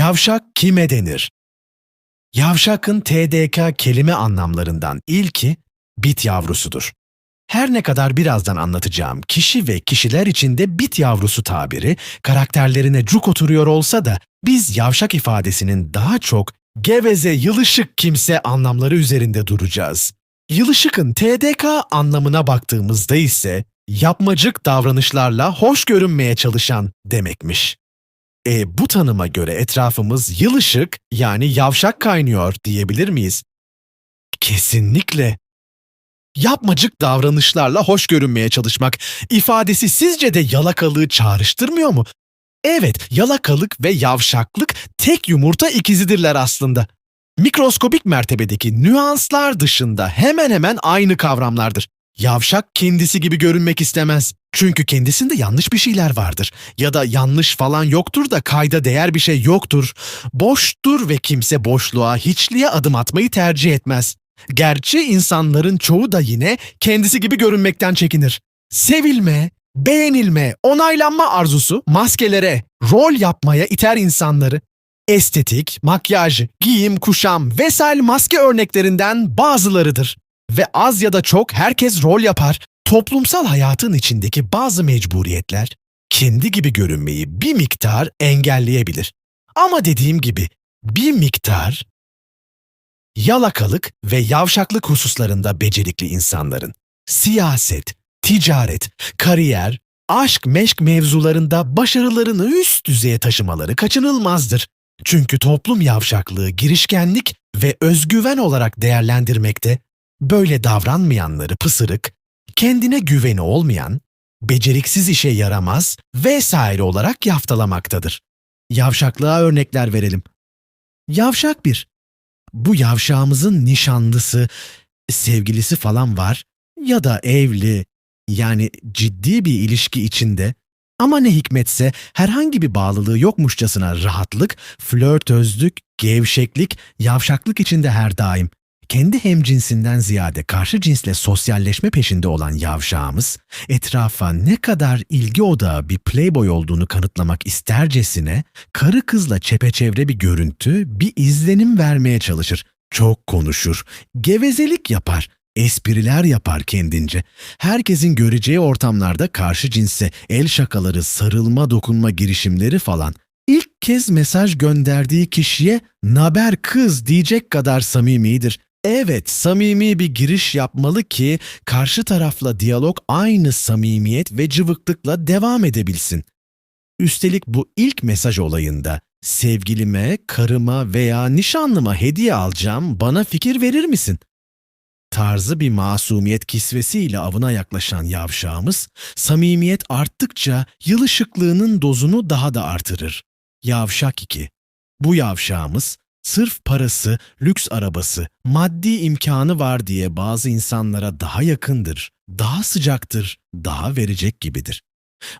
Yavşak kime denir? Yavşakın TDK kelime anlamlarından ilki bit yavrusudur. Her ne kadar birazdan anlatacağım kişi ve kişiler içinde bit yavrusu tabiri karakterlerine cuk oturuyor olsa da biz yavşak ifadesinin daha çok geveze, yılışık kimse anlamları üzerinde duracağız. Yılışık'ın TDK anlamına baktığımızda ise yapmacık davranışlarla hoş görünmeye çalışan demekmiş. E bu tanıma göre etrafımız yılışık yani yavşak kaynıyor diyebilir miyiz? Kesinlikle. Yapmacık davranışlarla hoş görünmeye çalışmak ifadesi sizce de yalakalığı çağrıştırmıyor mu? Evet, yalakalık ve yavşaklık tek yumurta ikizidirler aslında. Mikroskopik mertebedeki nüanslar dışında hemen hemen aynı kavramlardır. Yavşak kendisi gibi görünmek istemez. Çünkü kendisinde yanlış bir şeyler vardır. Ya da yanlış falan yoktur da kayda değer bir şey yoktur. Boştur ve kimse boşluğa, hiçliğe adım atmayı tercih etmez. Gerçi insanların çoğu da yine kendisi gibi görünmekten çekinir. Sevilme, beğenilme, onaylanma arzusu maskelere, rol yapmaya iter insanları. Estetik, makyaj, giyim, kuşam vesaire maske örneklerinden bazılarıdır. Ve az ya da çok herkes rol yapar. Toplumsal hayatın içindeki bazı mecburiyetler kendi gibi görünmeyi bir miktar engelleyebilir. Ama dediğim gibi bir miktar yalakalık ve yavşaklık hususlarında becerikli insanların siyaset, ticaret, kariyer, aşk meşk mevzularında başarılarını üst düzeye taşımaları kaçınılmazdır. Çünkü toplum yavşaklığı girişkenlik ve özgüven olarak değerlendirmekte, böyle davranmayanları pısırık, kendine güveni olmayan, beceriksiz işe yaramaz vesaire olarak yaftalamaktadır. Yavşaklığa örnekler verelim. Yavşak bir. Bu yavşağımızın nişanlısı, sevgilisi falan var ya da evli yani ciddi bir ilişki içinde ama ne hikmetse herhangi bir bağlılığı yokmuşçasına rahatlık, flörtözlük, gevşeklik, yavşaklık içinde her daim. Kendi hemcinsinden ziyade karşı cinsle sosyalleşme peşinde olan yavşağımız, etrafa ne kadar ilgi odağı bir playboy olduğunu kanıtlamak istercesine, karı kızla çepeçevre bir görüntü, bir izlenim vermeye çalışır. Çok konuşur, gevezelik yapar, espriler yapar kendince. Herkesin göreceği ortamlarda karşı cinse el şakaları, sarılma, dokunma girişimleri falan ilk kez mesaj gönderdiği kişiye naber kız diyecek kadar samimidir. Evet, samimi bir giriş yapmalı ki karşı tarafla diyalog aynı samimiyet ve cıvıklıkla devam edebilsin. Üstelik bu ilk mesaj olayında sevgilime, karıma veya nişanlıma hediye alacağım bana fikir verir misin? Tarzı bir masumiyet kisvesiyle avına yaklaşan yavşağımız, samimiyet arttıkça yılışıklığının dozunu daha da artırır. Yavşak 2. Bu yavşağımız, sırf parası, lüks arabası, maddi imkanı var diye bazı insanlara daha yakındır, daha sıcaktır, daha verecek gibidir.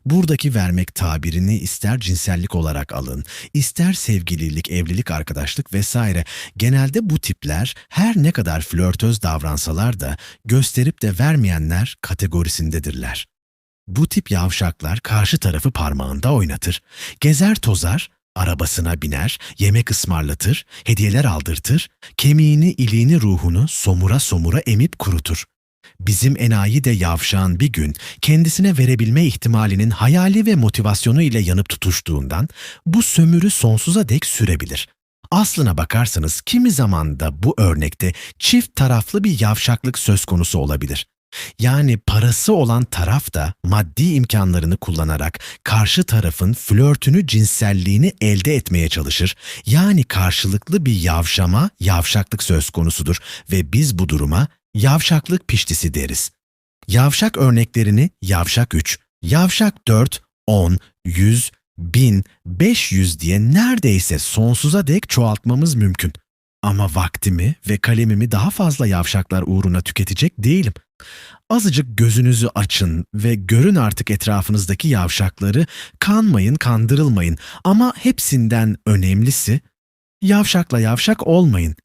Buradaki vermek tabirini ister cinsellik olarak alın, ister sevgililik, evlilik, arkadaşlık vesaire. Genelde bu tipler her ne kadar flörtöz davransalar da gösterip de vermeyenler kategorisindedirler. Bu tip yavşaklar karşı tarafı parmağında oynatır. Gezer tozar, arabasına biner, yemek ısmarlatır, hediyeler aldırtır, kemiğini, iliğini, ruhunu somura somura emip kurutur. Bizim enayi de yavşağın bir gün kendisine verebilme ihtimalinin hayali ve motivasyonu ile yanıp tutuştuğundan bu sömürü sonsuza dek sürebilir. Aslına bakarsanız kimi zaman da bu örnekte çift taraflı bir yavşaklık söz konusu olabilir. Yani parası olan taraf da maddi imkanlarını kullanarak karşı tarafın flörtünü, cinselliğini elde etmeye çalışır. Yani karşılıklı bir yavşama, yavşaklık söz konusudur ve biz bu duruma yavşaklık piştisi deriz. Yavşak örneklerini yavşak 3, yavşak 4, 10, 100, 1000, 500 diye neredeyse sonsuza dek çoğaltmamız mümkün. Ama vaktimi ve kalemimi daha fazla yavşaklar uğruna tüketecek değilim. Azıcık gözünüzü açın ve görün artık etrafınızdaki yavşakları, kanmayın, kandırılmayın ama hepsinden önemlisi, yavşakla yavşak olmayın.